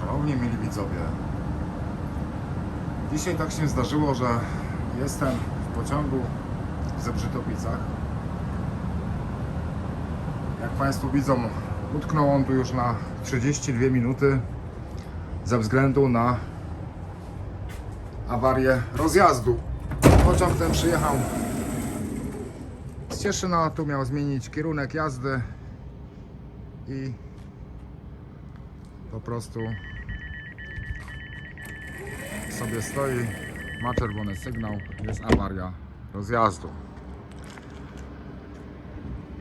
Szanowni mili widzowie, dzisiaj tak się zdarzyło, że jestem w pociągu w Zebrzytowicach. Jak Państwo widzą, utknął on tu już na 32 minuty ze względu na awarię rozjazdu. Pociąg ten przyjechał z Cieszyna, tu miał zmienić kierunek jazdy i po prostu sobie stoi, ma czerwony sygnał, jest awaria rozjazdu.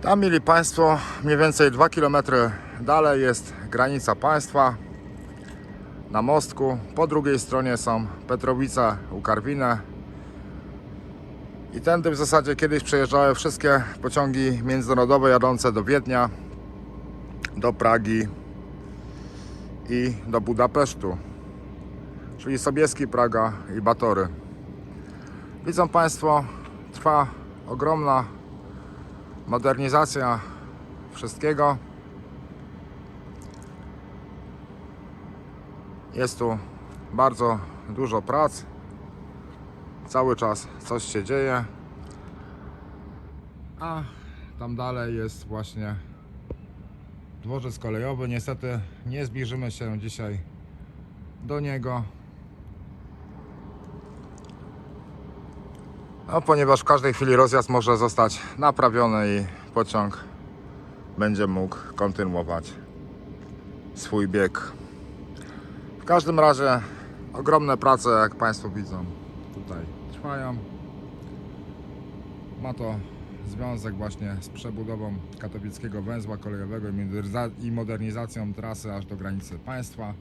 Tam mieli Państwo mniej więcej 2 km dalej jest granica państwa. Na mostku, po drugiej stronie są Petrowice u Karwinę. I tędy w zasadzie kiedyś przejeżdżały wszystkie pociągi międzynarodowe jadące do Wiednia, do Pragi, i do Budapesztu, czyli Sobieski, Praga i Batory. Widzą Państwo, trwa ogromna modernizacja wszystkiego. Jest tu bardzo dużo prac. Cały czas coś się dzieje. A tam dalej jest właśnie dworzec kolejowy. Niestety nie zbliżymy się dzisiaj do niego. No, ponieważ w każdej chwili rozjazd może zostać naprawiony i pociąg będzie mógł kontynuować swój bieg. W każdym razie ogromne prace, jak Państwo widzą, tutaj trwają. Ma to związek właśnie z przebudową katowickiego węzła kolejowego i moderniza- i modernizacją trasy aż do granicy państwa.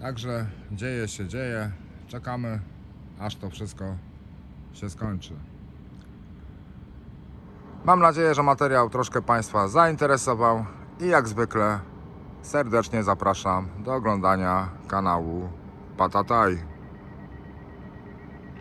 Także dzieje się, dzieje. Czekamy, aż to wszystko się skończy. Mam nadzieję, że materiał troszkę Państwa zainteresował i jak zwykle serdecznie zapraszam do oglądania kanału Patataj.